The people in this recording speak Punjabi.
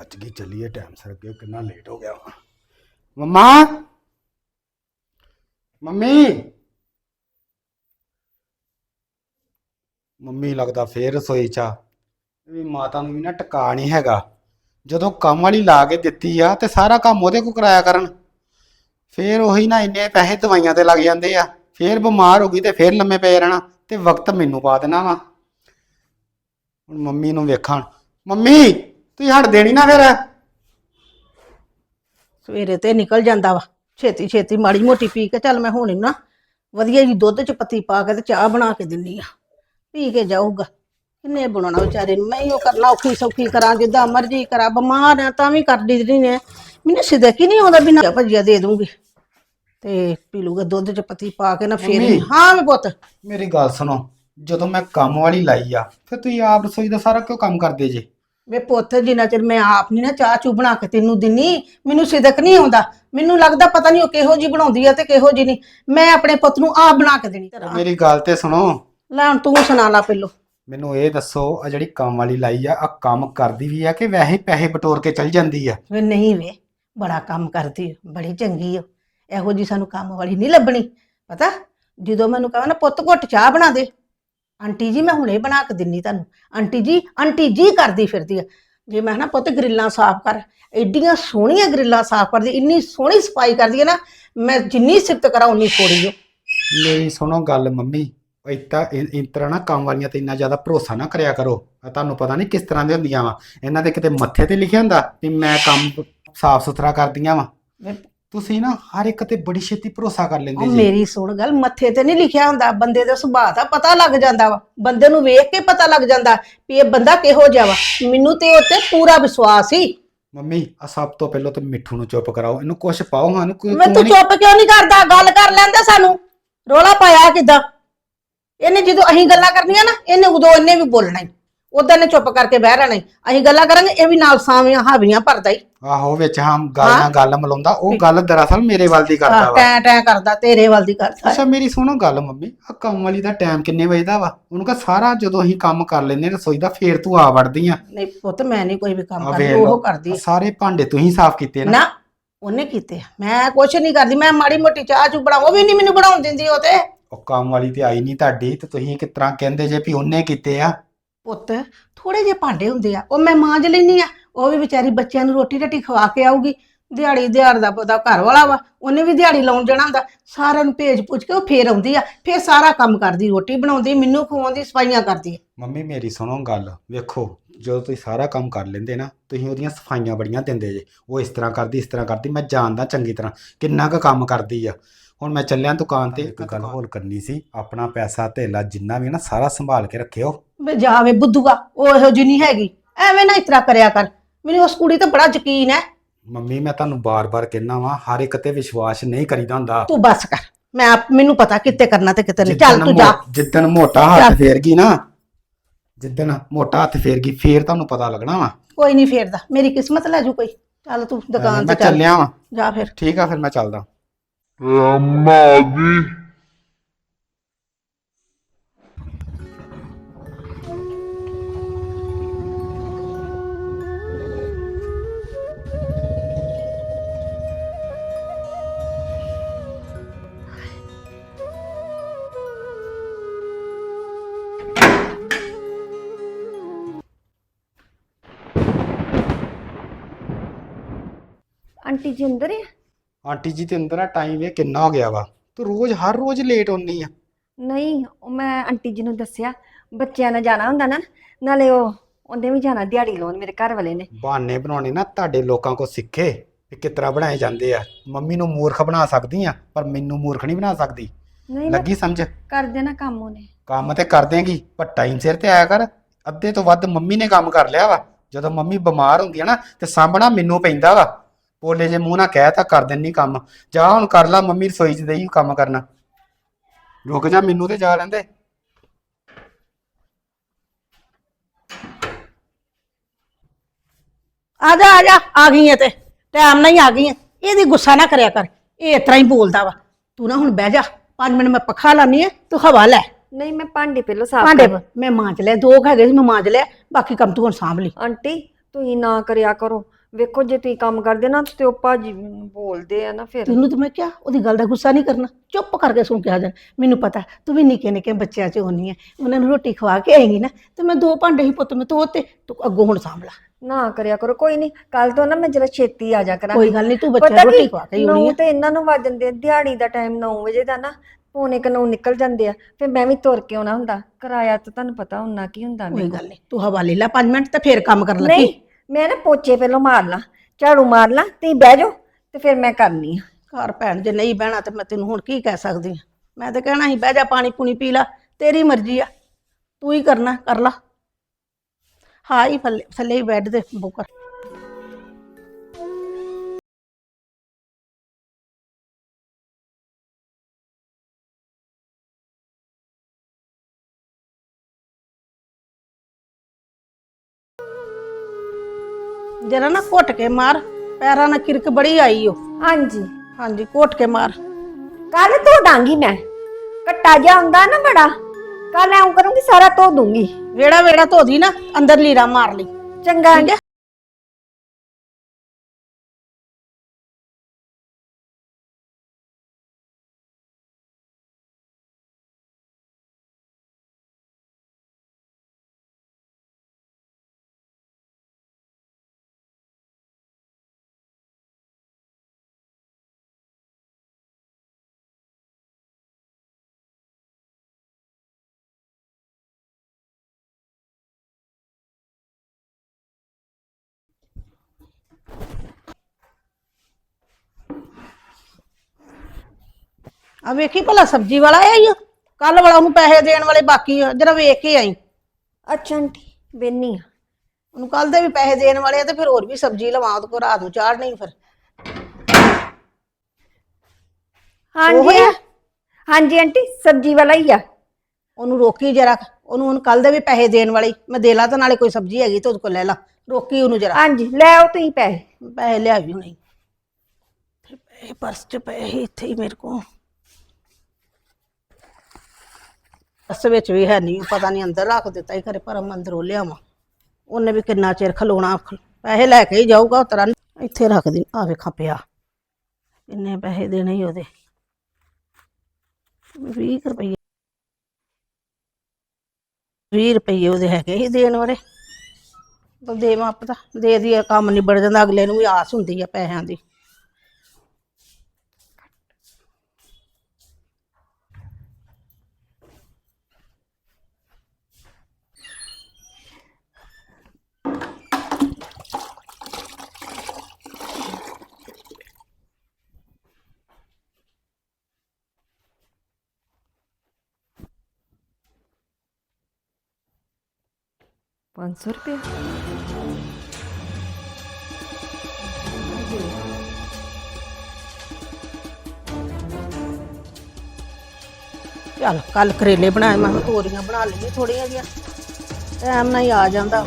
ਬਚ ਗਈ, ਚੱਲੀਏ ਟਾਈਮ ਸਿਰ, ਅੱਗੇ ਕਿੰਨਾ ਲੇਟ ਹੋ ਗਿਆ ਵਾ। ਮੰਮਾ, ਮੰਮੀ। ਮੰਮੀ ਲੱਗਦਾ ਫੇਰ ਰਸੋਈ ਚ ਆ। ਵੀ ਮਾਤਾ ਨੂੰ ਵੀ ਨਾ ਟਿਕਾ ਨਹੀਂ ਹੈਗਾ। ਜਦੋਂ ਕੰਮ ਵਾਲੀ ਲਾ ਕੇ ਦਿੱਤੀ ਆ, ਤੇ ਸਾਰਾ ਕੰਮ ਉਹਦੇ ਕੋ ਕਰਾਇਆ ਕਰਨ। ਫੇਰ ਉਹੀ ਨਾ ਇੰਨੇ ਪੈਸੇ ਦਵਾਈਆਂ ਤੇ ਲੱਗ ਜਾਂਦੇ ਆ। ਫੇਰ ਬਿਮਾਰ ਹੋ ਗਈ ਤੇ ਫੇਰ ਲੰਮੇ ਪਏ ਰਹਿਣਾ, ਤੇ ਵਕਤ ਮੈਨੂੰ ਪਾ ਦੇਣਾ ਵਾ। ਹੁਣ ਮੰਮੀ ਨੂੰ ਵੇਖਾਂ। ਮੰਮੀ ਤੁਸੀਂ ਹਟ ਦੇਣੀ ਨਾ ਫਿਰ। ਸਵੇਰੇ ਤੇ ਨਿਕਲ ਜਾਂਦਾ ਵਾ। ਛੇਤੀ ਛੇਤੀ ਮਾੜੀ ਮੋਟੀ ਪੀ ਕੇ ਚੱਲ ਮੈਂ ਹੁਣ ਨਾ ਵਧੀਆ ਜੀ ਦੁੱਧ ਚ ਪੱਤੀ ਪਾ ਕੇ ਤੇ ਚਾਹ ਬਣਾ ਕੇ ਦਿੰਨੀ ਆ। ਪੀ ਕੇ ਜਾਊਗਾ। ਕਿੰਨੇ ਬਣਾਉਣਾ ਵਿਚਾਰੇ ਨੂੰ। ਮੈਂ ਹੀ ਉਹ ਕਰਨਾ ਔਖੀ ਸੌਖੀ ਕਰਾਂ ਜਿੱਦਾਂ ਮਰਜ਼ੀ ਕਰਾਂ। ਬਿਮਾਰ ਆ ਤਾਂ ਵੀ ਕਰਦੀ ਰਹੀ ਨੇ। ਮੈਨੂੰ ਸਿੱਧਕ ਹੀ ਨਹੀਂ ਆਉਂਦਾ ਬਿਨਾਂ ਭੱਜਿਆ ਦੇ ਦੂੰਗੀ। ਤੇ ਪੀ ਲੂਗਾ ਦੁੱਧ ਚ ਪੱਤੀ ਪਾ ਕੇ ਨਾ ਫੇਰ ਮੰਮੀ। ਹਾਂ ਮੈਂ ਪੁੱਤ। ਮੇਰੀ ਗੱਲ ਸੁਣੋ। ਜਦੋਂ ਮੈਂ ਕੰਮ ਵਾਲੀ ਲਾਈ ਆ ਫਿਰ ਤੁਸੀਂ ਆਪ ਰਸੋਈ ਦਾ ਸਾਰਾ ਕਿਉਂ ਕੰਮ ਕਰਦੇ ਜੇ? ਵੇ ਪੁੱਤ ਜਿੰਨਾ ਚਿਰ ਮੈਂ ਆਪ ਨਹੀਂ ਨਾ ਚਾਹ ਚੂ ਬਣਾ ਕੇ ਤੈਨੂੰ ਦਿੰਨੀ ਮੈਨੂੰ ਸਿਦਕ ਨਹੀਂ ਆਉਂਦਾ। ਮੈਨੂੰ ਲੱਗਦਾ ਪਤਾ ਨਹੀਂ ਉਹ ਕਿਹੋ ਜੀ ਬਣਾਉਂਦੀ ਆ ਤੇ ਕਿਹੋ ਜੀ ਨਹੀਂ ਮੈਂ ਆਪਣੇ ਪੁੱਤ ਨੂੰ ਆਪ ਬਣਾ ਕੇ ਦੇਣੀ ਤੇਰਾ। ਮੇਰੀ ਗੱਲ ਤੇ ਸੁਣੋ। ਲੈ ਹੁਣ ਤੂੰ ਸੁਣਾ ਲਾ ਪਹਿਲੋ। ਮੈਨੂੰ ਇਹ ਦੱਸੋ ਆ ਜਿਹੜੀ ਕੰਮ ਵਾਲੀ ਲਾਈ ਆ ਆ ਕੰਮ ਕਰਦੀ ਵੀ ਆ ਕਿ ਵੈਸੇ ਹੀ ਪੈਸੇ ਬਟੋਰ ਕੇ ਚਲ ਜਾਂਦੀ ਆ? ਵੇ ਨਹੀਂ ਵੇ ਬੜਾ ਕੰਮ ਕਰਦੀ ਬੜੀ ਚੰਗੀ ਓ ਇਹੋ ਜੀ ਸਾਨੂੰ ਕੰਮ ਵਾਲੀ ਨਹੀਂ ਲੱਭਣੀ। ਪਤਾ ਜਦੋਂ ਮੈਨੂੰ ਕਹਾਂ ਨਾ ਪੁੱਤ ਘੁੱਟ ਚਾਹ ਬਣਾ ਦੇ। ਆਂਟੀ ਜੀ ਮੈਂ ਹੁਣੇ ਬਣਾ ਕੇ ਦਿੰਨੀ ਤੁਹਾਨੂੰ। ਆਂਟੀ ਜੀ ਆਂਟੀ ਜੀ ਕਰਦੀ ਫਿਰਦੀ ਆ। ਜੇ ਮੈਂ ਨਾ ਪੁੱਤ ਗਰਿੱਲਾਂ ਸਾਫ਼ ਕਰ। ਐਡੀਆਂ ਸੋਹਣੀਆਂ ਗਰਿੱਲਾਂ ਸਾਫ਼ ਕਰਦੀ ਇੰਨੀ ਸੋਹਣੀ ਸਫ਼ਾਈ ਕਰਦੀ ਹੈ ਨਾ ਮੈਂ ਜਿੰਨੀ ਸਿਫਤ ਕਰਾਂ ਉਨੀ ਥੋੜੀ ਓ ਮੇਰੀ ਸੁਣੋ ਗੱਲ ਮੰਮੀ ਇਤਾ ਇਸ ਤਰ੍ਹਾਂ ਨਾ ਕੰਮ ਵਾਲੀਆਂ ਤੇ ਇੰਨਾ ਜ਼ਿਆਦਾ ਭਰੋਸਾ ਨਾ ਕਰਿਆ ਕਰੋ। ਆ ਤੁਹਾਨੂੰ ਪਤਾ ਨਹੀਂ ਕਿਸ ਤਰ੍ਹਾਂ ਦੇ ਹੁੰਦੀਆਂ ਵਾ। ਇਹਨਾਂ ਦੇ ਕਿਤੇ ਮੱਥੇ ਤੇ ਲਿਖਿਆ ਹੁੰਦਾ ਵੀ ਮੈਂ ਕੰਮ ਸਾਫ਼ ਸੁਥਰਾ ਕਰਦੀਆਂ ਵਾ। ਵੇ ਤੁਸੀਂ ਨਾ ਹਰ ਇੱਕ ਤੇ ਬੜੀ ਛੇਤੀ ਭਰੋਸਾ ਕਰ ਉਹ ਲੈਂਦੇ ਜੀ। ਮੇਰੀ ਸੁਣ ਗੱਲ ਮੱਥੇ ਤੇ ਨਹੀਂ ਲਿਖਿਆ ਹੁੰਦਾ ਬੰਦੇ ਦੇ ਸੁਭਾਅ ਦਾ ਪਤਾ ਲੱਗ ਜਾਂਦਾ ਵਾ। ਬੰਦੇ ਨੂੰ ਵੇਖ ਕੇ ਪਤਾ ਲੱਗ ਜਾਂਦਾ ਵੀ ਇਹ ਬੰਦਾ ਕਿਹੋ ਜਿਹਾ ਵਾ। ਮੈਨੂੰ ਤੇ ਉੱਤੇ ਪੂਰਾ ਵਿਸ਼ਵਾਸ ਸੀ। ਮੰਮੀ ਆ ਸਭ ਤੋਂ ਪਹਿਲਾਂ ਤੇ ਮਿੱਠੂ ਨੂੰ ਚੁੱਪ ਕਰਾਓ। ਇਹਨੂੰ ਕੁਛ ਪਾਓ ਹਾਂ ਕੋਈ ਮੈਂ ਤੂੰ ਚੁੱਪ ਕਿਉਂ ਨਹੀਂ ਕਰਦਾ? ਗੱਲ ਕਰ ਲੈਂਦਾ ਸਾਨੂੰ। ਰੋਲਾ ਪਾਇਆ ਕਿਦਾਂ? ਇਹਨੇ ਜਦੋਂ ਅਸੀਂ ਗੱਲਾਂ ਕਰਨੀਆਂ ਨਾ ਇਹਨੇ ਉਦੋਂ ਇਹਨੇ ਵੀ ਬੋਲਣਾ ਹੀ। ਉਦੋਂ ਨੇ ਚੁੱਪ ਕਰਕੇ ਬਹਿ ਰਹਿਣਾ ਈ। ਅਸੀਂ ਗੱਲਾਂ ਕਰਾਂਗੇ ਇਹ ਵੀ ਨਾਲ ਸਾਵੀਆਂ ਹਾਵੀਆਂ ਭਰਦਾ ਹੀ ਆਹੋ ਵਿੱਚ ਹਾਂ ਗੱਲ ਹਾਂ। ਨਾਲ ਗੱਲ ਮਿਲਾਉਂਦਾ ਉਹ ਗੱਲ ਦਰਅਸਲ ਮੇਰੇ ਵੱਲ ਦੀ ਕਰਦਾ ਵਾ। ਟੈਂ ਟੈਂ ਕਰਦਾ ਤੇਰੇ ਵੱਲ ਦੀ ਕਰਦਾ। ਅੱਛਾ ਮੇਰੀ ਸੁਣੋ ਗੱਲ ਮੰਮੀ ਆ ਕੰਮ ਵਾਲੀ ਦਾ ਟਾਈਮ ਕਿੰਨੇ ਵਜੇ ਦਾ ਵਾ? ਉਹਨੂੰ ਕਹ ਸਾਰਾ ਜਦੋਂ ਅਸੀਂ ਕੰਮ ਕਰ ਲੈਨੇ ਰਸੋਈ ਦਾ ਫੇਰ ਤੂੰ ਆ ਵੜਦੀ ਆ। ਨਹੀਂ ਪੁੱਤ ਮੈਂ ਨਹੀਂ ਕੋਈ ਵੀ ਕੰਮ ਆ ਕਰਦੀ ਵੇਖ ਉਹ ਕਰਦੀ। ਸਾਰੇ ਭਾਂਡੇ ਤੁਸੀਂ ਸਾਫ਼ ਕੀਤੇ ਨਾ। ਨਾ ਉਹਨੇ ਕੀਤੇ ਆ। ਮੈਂ ਕੁਛ ਨਹੀਂ ਕਰਦੀ ਮੈਂ ਮਾੜੀ ਮੋਟੀ ਚਾਹ ਚੂ ਬਣਾਉ ਉਹ ਵੀ ਨਹੀਂ ਮੈਨੂੰ ਬਣਾਉਣ ਦਿੰਦੀ ਉਹ ਤੇ। ਉਹ ਕੰਮ ਵਾਲੀ ਤੇ ਆਈ ਨਹੀਂ ਤੁਹਾਡੀ ਤੇ ਤੁਸੀਂ ਕਿਸ ਤਰ੍ਹਾਂ ਕਹਿੰਦੇ ਜੇ ਵੀ ਉਹਨੇ ਕੀਤੇ ਆ? ਪੁੱਤ ਥੋੜੇ ਜਿਹੇ ਭਾਂਡੇ ਹੁੰਦੇ ਆ, ਉਹ ਮੈਂ ਮਾਂਜ ਲੈਨੀ ਆ। ਉਹ ਵੀ ਵਿਚਾਰੀ ਬੱਚਿਆਂ ਨੂੰ ਰੋਟੀ ਰੋਟੀ ਖਵਾ ਕੇ ਆਊਗੀ। ਦਿਹਾੜੀ ਦਿਹਾੜ ਦਾ ਪਤਾ ਘਰ ਵਾਲਾ ਵਾ, ਉਹਨੇ ਵੀ ਦਿਹਾੜੀ ਲਾਉਣ ਜਾਣਾ ਹੁੰਦਾ। ਸਾਰਿਆਂ ਨੂੰ ਭੇਜ ਪੁੱਛ ਕੇ ਉਹ ਫੇਰ ਆਉਂਦੀ ਆ, ਫੇਰ ਸਾਰਾ ਕੰਮ ਕਰਦੀ, ਰੋਟੀ ਬਣਾਉਂਦੀ, ਮੈਨੂੰ ਖਵਾਉਂਦੀ, ਸਫਾਈਆਂ ਕਰਦੀ ਮੰਮੀ, ਮੇਰੀ ਸੁਣੋ ਗੱਲ, ਵੇਖੋ, ਜਦੋਂ ਤੁਸੀਂ ਸਾਰਾ ਕੰਮ ਕਰ ਲੈਂਦੇ ਨਾ, ਤੁਸੀਂ ਉਹਦੀਆਂ ਸਫਾਈਆਂ ਬੜੀਆਂ ਦਿੰਦੇ ਜੇ। ਉਹ ਇਸ ਤਰ੍ਹਾਂ ਕਰਦੀ, ਇਸ ਤਰ੍ਹਾਂ ਕਰਦੀ, ਮੈਂ ਜਾਣਦਾ ਚੰਗੀ ਤਰ੍ਹਾਂ, ਕਿੰਨਾ ਕੁ ਕੰਮ ਕਰਦੀ ਆ। ਹੁਣ ਮੈਂ ਚੱਲਿਆ ਦੁਕਾਨ ਤੇ। ਇੱਕ ਗੱਲ ਹੋਰ ਕਰਨੀ ਸੀ। ਆਪਣਾ ਪੈਸਾ ਧੇਲਾ ਜਿੰਨਾ ਵੀ ਨਾ ਸਾਰਾ ਸੰਭਾਲ ਕੇ ਰੱਖਿਓ। ਵੇ ਜਾਵੇ ਬੁੱਧੂਗਾ ਉਹ ਇਹੋ ਜਿਹੀ ਨਹੀਂ ਹੈਗੀ। ਐਵੇਂ ਨਾ ਇਸ ਤਰ੍ਹਾਂ ਕਰਿਆ ਕਰ। ਮੈਨੂੰ ਉਸ ਕੁੜੀ ਤੇ ਬੜਾ ਯਕੀਨ ਹੈ। ਮੰਮੀ ਮੈਂ ਤੁਹਾਨੂੰ ਬਾਰ-ਬਾਰ ਕਹਿਣਾ ਵਾਂ ਹਰ ਇੱਕ ਤੇ ਵਿਸ਼ਵਾਸ ਨਹੀਂ ਕਰੀਦਾ ਹੁੰਦਾ। ਤੂੰ ਬਸ ਕਰ। ਮੈਂ ਆਪ ਮੈਨੂੰ ਪਤਾ ਕਿੱਥੇ ਕਰਨਾ ਤੇ ਕਿੱਥੇ ਨਹੀਂ। ਚੱਲ ਜਿੱਦਣ ਤੂੰ ਜਾ। ਜਿੱਦਣ ਮੋਟਾ। ਹੱਥ ਫੇਰ ਗਈ ਨਾ ਜਿੱਦਣ ਮੋਟਾ ਹੱਥ ਫੇਰ ਗਈ ਫੇਰ ਤੁਹਾਨੂੰ ਪਤਾ ਲੱਗਣਾ ਵਾ। ਕੋਈ ਨਹੀਂ ਫੇਰਦਾ। ਮੇਰੀ ਕਿਸਮਤ ਲੈ ਜੂ ਕੋਈ। ਚੱਲ ਤੂੰ ਦੁਕਾਨ ਤੇ ਚੱਲ। ਚੱਲਿਆ ਵਾਂ। ਜਾ ਫਿਰ। ਠੀਕ ਆ ਫਿਰ ਮੈਂ ਚੱਲਦਾ। Ramadi. ਆਂਟੀ ਜੀ ਅੰਦਰ ਹੈ ਆਂਟੀ ਜੀ ਤੇ ਅੰਦਰ ਆ ਟਾਈਮ ਇਹ ਕਿੰਨਾ ਹੋ ਗਿਆ ਵਾ। ਤੂੰ ਰੋਜ਼ ਹਰ ਰੋਜ਼ ਲੇਟ ਹੁੰਨੀ ਆ। ਨਹੀਂ ਉਹ ਮੈਂ ਆਂਟੀ ਜੀ ਨੂੰ ਦੱਸਿਆ ਬੱਚਿਆਂ ਨੇ ਜਾਣਾ ਹੁੰਦਾ ਨਾ ਨਾਲੇ ਉਹ ਉਹਦੇ ਵੀ ਜਾਣਾ ਦਿਹਾੜੀ ਲਾਉਣ ਮੇਰੇ ਘਰ ਵਾਲੇ ਨੇ। ਬਹਾਨੇ ਬਣਾਉਣੇ ਨਾ ਤੁਹਾਡੇ ਲੋਕਾਂ ਕੋ ਸਿੱਖੇ ਵੀ ਕਿਸ ਤਰ੍ਹਾਂ ਬਣਾਏ ਜਾਂਦੇ ਆ। ਮੰਮੀ ਨੂੰ ਮੂਰਖ ਬਣਾ ਸਕਦੀ ਆ ਪਰ ਮੈਨੂੰ ਮੂਰਖ ਨਹੀਂ ਬਣਾ ਸਕਦੀ। ਨਹੀਂ ਮੈਂ ਲੱਗੀ ਸਮਝ? ਕਰ ਦੇਣਾ ਕੰਮ ਉਹਨੇ। ਕੰਮ ਤੇ ਕਰ ਦੇਂਗੀ ਪਰ ਟਾਈਮ ਸਿਰ ਤੇ ਆਇਆ ਕਰ। ਅੱਧੇ ਤੋਂ ਵੱਧ ਮੰਮੀ ਨੇ ਕੰਮ ਕਰ ਲਿਆ ਵਾ। ਜਦੋਂ ਮੰਮੀ ਬਿਮਾਰ ਹੁੰਦੀ ਆ ਨਾ ਤੇ ਸਾਂਭਣਾ ਮੈਨੂੰ ਪੈਂਦਾ ਵਾ। ਪੋਲੇ ਜੇ ਮੂੰਹ ਨਾਲ ਕਹਿ ਤਾਂ ਕਰ ਦਿੰਨੀ ਕੰਮ। ਜਾ ਹੁਣ ਕਰ ਲਾ ਮੰਮੀ ਰਸੋਈ 'ਚ ਦੇਈ ਕੰਮ ਕਰਨਾ। ਰੁਕ ਜਾ ਮੈਨੂੰ ਤੇ ਜਾ ਲੈਂਦੇ। ਆ ਜਾ ਆ ਜਾ ਆ ਗਈ ਐ ਤੇ। ਟਾਈਮ ਨਾਲ ਹੀ ਆ ਗਈ ਐ। ਇਹਦੀ ਗੁੱਸਾ ਨਾ ਕਰਿਆ ਕਰ। ਇਹ ਇਸ ਤਰ੍ਹਾਂ ਹੀ ਬੋਲਦਾ ਵਾ। ਤੂੰ ਨਾ ਹੁਣ ਬਹਿ ਜਾ। ਪੰਜ ਮਿੰਟ ਮੈਂ ਪੱਖਾ ਲਾਨੀ ਐ ਤੂੰ ਹਵਾ ਲੈ। ਨਹੀਂ ਮੈਂ ਭਾਂਡੇ ਪਹਿਲਾਂ ਸਾਫ਼ ਭਾਂਡੇ ਕਰ ਮੈਂ ਮਾਂਜ ਲਿਆ ਦੋ ਕੁ ਹੈਗੇ ਸੀ ਮੈਂ ਮਾਂਜ ਲਿਆ। ਬਾਕੀ ਕੰਮ ਤੂੰ ਹੁਣ ਸਾਂਭ ਲਈ। ਆਂਟੀ ਤੁਸੀਂ ਨਾ ਕਰਿਆ ਕਰੋ। ਵੇਖੋ ਜੇ ਤੁਸੀਂ ਕੰਮ ਕਰਦੇ ਨਾ ਤੇ ਉਹ ਭਾਜੀ ਮੈਨੂੰ ਬੋਲਦੇ ਆ ਨਾ ਫਿਰ। ਤੈਨੂੰ ਤਾਂ ਮੈਂ ਕਿਹਾ ਉਹਦੀ ਗੱਲ ਦਾ ਗੁੱਸਾ ਨਹੀਂ ਕਰਨਾ। ਚੁੱਪ ਕਰਕੇ ਸੁਣ ਕੇ ਆ ਜਾ ਮੈਨੂੰ ਪਤਾ ਤੂੰ ਵੀ ਨਿੱਕੇ ਨਿੱਕੇ ਬੱਚਿਆਂ 'ਚ ਹੋਣੀ ਹੈ ਉਹਨਾਂ ਨੂੰ ਰੋਟੀ ਖਵਾ ਕੇ ਆਏਂਗੀ ਨਾ ਤੇ ਮੈਂ ਦੋ ਭਾਂਡੇ ਹੀ ਪੁੱਤ ਮੈਂ ਧੋਤੇ ਤੂੰ ਅੱਗੋਂ ਹੁਣ ਸਾਂਭ ਲਾ। ਨਾ ਕਰਿਆ ਕਰੋ ਕੋਈ ਨਹੀਂ ਕੱਲ ਤੋਂ ਨਾ ਮੈਂ ਜਰਾ ਛੇਤੀ ਆ ਜਾ ਕਰਾਂਗੀ। ਕੋਈ ਗੱਲ ਨਹੀਂ ਤੂੰ ਬੱਚਿਆਂ ਨੂੰ ਰੋਟੀ ਖਵਾ ਕੇ ਹੀ ਆਉਣੀ ਨੌ ਹੈ ਤੇ ਇਹਨਾਂ ਨੂੰ ਵੱਜ ਜਾਂਦੇ ਆ, ਦਿਹਾੜੀ ਦਾ ਟਾਈਮ 9 ਵਜੇ ਦਾ ਨਾ ਪੌਣੇ ਕੁ ਨੌ ਨਿਕਲ ਜਾਂਦੇ ਆ ਫਿਰ ਮੈਂ ਵੀ ਤੁਰ ਕੇ ਆਉਣਾ ਹੁੰਦਾ। ਕਿਰਾਇਆ ਤਾਂ ਤੁਹਾਨੂੰ ਪਤਾ ਹੁੰਨਾ ਕੀ ਹੁੰਦਾ ਕੋਈ ਮੇਰੇ ਗੱਲ ਨਹੀਂ ਤੂੰ ਹਵਾਲੇ ਲੈ 5 ਮਿੰਟ ਤੇ ਫੇਰ ਕੰਮ ਕਰਨ ਲੱਗੀ। ਨਹੀਂ ਮੈਂ ਨਾ ਪੋਚੇ ਪਹਿਲਾਂ ਮਾਰ ਲਾਂ, ਝਾੜੂ ਮਾਰ ਲਾਂ ਤੇ ਬਹਿ ਜਾਓ ਤੇ ਫਿਰ ਮੈਂ ਕਰਨੀ ਆ। ਘਰ ਭੈਣ ਜੇ ਨਹੀਂ ਬਹਿਣਾ ਤੇ ਮੈਂ ਤੈਨੂੰ ਹੁਣ ਕੀ ਕਹਿ ਸਕਦੀ ਹਾਂ ਮੈਂ ਤਾਂ ਕਹਿਣਾ ਸੀ, ਬਹਿ ਜਾ, ਪਾਣੀ ਪੂਣੀ ਪੀ ਲਾ, ਤੇਰੀ ਮਰਜ਼ੀ ਆ। ਤੂੰ ਹੀ ਕਰਨਾ, ਕਰ ਲਾ। ਹਾਂ ਹੀ ਥੱਲੇ ਥੱਲੇ ਹੀ ਬੈੱਡ ਤੇ ਬੁੱਕਰ ਜਰਾ ਨਾ ਘੁੱਟ ਕੇ ਮਾਰ ਪੈਰਾਂ ਨਾਲ ਕਿਰਕ ਬੜੀ ਆਈ ਓ। ਹਾਂਜੀ। ਹਾਂਜੀ ਘੁੱਟ ਕੇ ਮਾਰ। ਕੱਲ ਧੋ ਦਾਂਗੀ ਮੈਂ। ਕੱਟਾ ਜਿਹਾ ਹੁੰਦਾ ਨਾ ਬੜਾ। ਕੱਲ ਐਂ ਕਰੂੰਗੀ ਸਾਰਾ ਧੋ ਦੂੰਗੀ। ਵੇੜਾ ਵੇੜਾ ਧੋਦੀ ਨਾ ਅੰਦਰ ਲੀਰਾ ਮਾਰ ਲਈ। ਚੰਗਾ। ਠੀਕ ਹੈ? ਆ ਵੇਖੀ ਭਲਾ ਸਬਜ਼ੀ ਵਾਲਾ ਆਇਆ ਕੱਲ ਵਾਲਾ ਉਹਨੂੰ ਪੈਸੇ ਦੇਣ ਵਾਲੇ ਬਾਕੀ ਆ ਜਰਾ ਵੇਖ ਕੇ ਆਈ। ਅੱਛਾ ਆਂਟੀ ਬੈਨੀ ਆ। ਉਹਨੂੰ ਕੱਲ ਦੇ ਵੀ ਪੈਸੇ ਦੇਣ ਵਾਲੇ ਆ ਤੇ ਫਿਰ ਹੋਰ ਵੀ ਸਬਜ਼ੀ ਲਵਾਂ ਉਹਦੇ ਕੋਲ ਰਾਤ ਨੂੰ ਚਾੜਨੀ ਫਿਰ। ਹਾਂਜੀ ਆ? ਹਾਂਜੀ ਆਂਟੀ ਸਬਜ਼ੀ ਵਾਲਾ ਹੀ ਆ। ਉਹਨੂੰ ਰੋਕੀ ਜਰਾ ਉਹਨੂੰ ਹੁਣ ਕੱਲ ਦੇ ਵੀ ਪੈਸੇ ਦੇਣ ਵਾਲੀ ਮੈਂ ਦੇ ਲਾ ਤਾਂ ਨਾਲੇ ਕੋਈ ਸਬਜ਼ੀ ਹੈਗੀ ਤੇ ਉਹਦੇ ਕੋਲ ਲੈ ਲਾ। ਰੋਕੀ ਉਹਨੂੰ ਜਰਾ। ਹਾਂਜੀ ਲੈ ਆਓ ਤੁਸੀਂ ਪੈਸੇ। ਪੈਸੇ ਲਿਆਵੀ ਹੁਣੇ। ਤੇ ਪੈਸੇ ਪਰਸ ਚ ਪਏ ਸੀ ਇੱਥੇ ਹੀ ਮੇਰੇ ਕੋਲ। ਪਰਸ ਵਿੱਚ ਵੀ ਹੈ ਨਹੀਂ ਪਤਾ ਨਹੀਂ ਅੰਦਰ ਰੱਖ ਦਿੱਤਾ ਹੀ ਖਰੇ ਪਰ ਅੰਦਰੋਂ ਲਿਆਵਾਂ। ਉਹਨੇ ਵੀ ਕਿੰਨਾ ਚਿਰ ਖਲੋਣਾ ਪੈਸੇ ਲੈ ਕੇ ਹੀ ਜਾਊਗਾ ਉਤਰਾ ਇੱਥੇ ਰੱਖ ਦੀ ਆ ਵੇਖਾਂ ਪਿਆ। ਕਿੰਨੇ ਪੈਸੇ ਦੇਣੇ ਹੀ ਉਹਦੇ। 20 ਰੁਪਏ 20 ਰੁਪਏ ਉਹਦੇ ਹੈਗੇ ਹੀ ਦੇਣ ਵਾਲੇ। ਤਾਂ ਦੇਵਾਂ ਪਤਾ ਦੇ ਦੀ ਕੰਮ ਨਿਬੜ ਜਾਂਦਾ, ਅਗਲੇ ਨੂੰ ਵੀ ਆਸ ਹੁੰਦੀ ਆ ਪੈਸਿਆਂ ਦੀ। ਪੰਜ ਸੌ ਰੁਪਏ ਚੱਲ ਕੱਲ ਕਰੇਲੇ ਬਣਾਏ ਮੈਂ। ਕਿਹਾ ਤੋਰੀਆਂ ਬਣਾ ਲਈਏ ਥੋੜੀਆਂ ਜਿਹੀਆਂ। ਟਾਈਮ ਨਾਲ ਹੀ ਆ ਜਾਂਦਾ।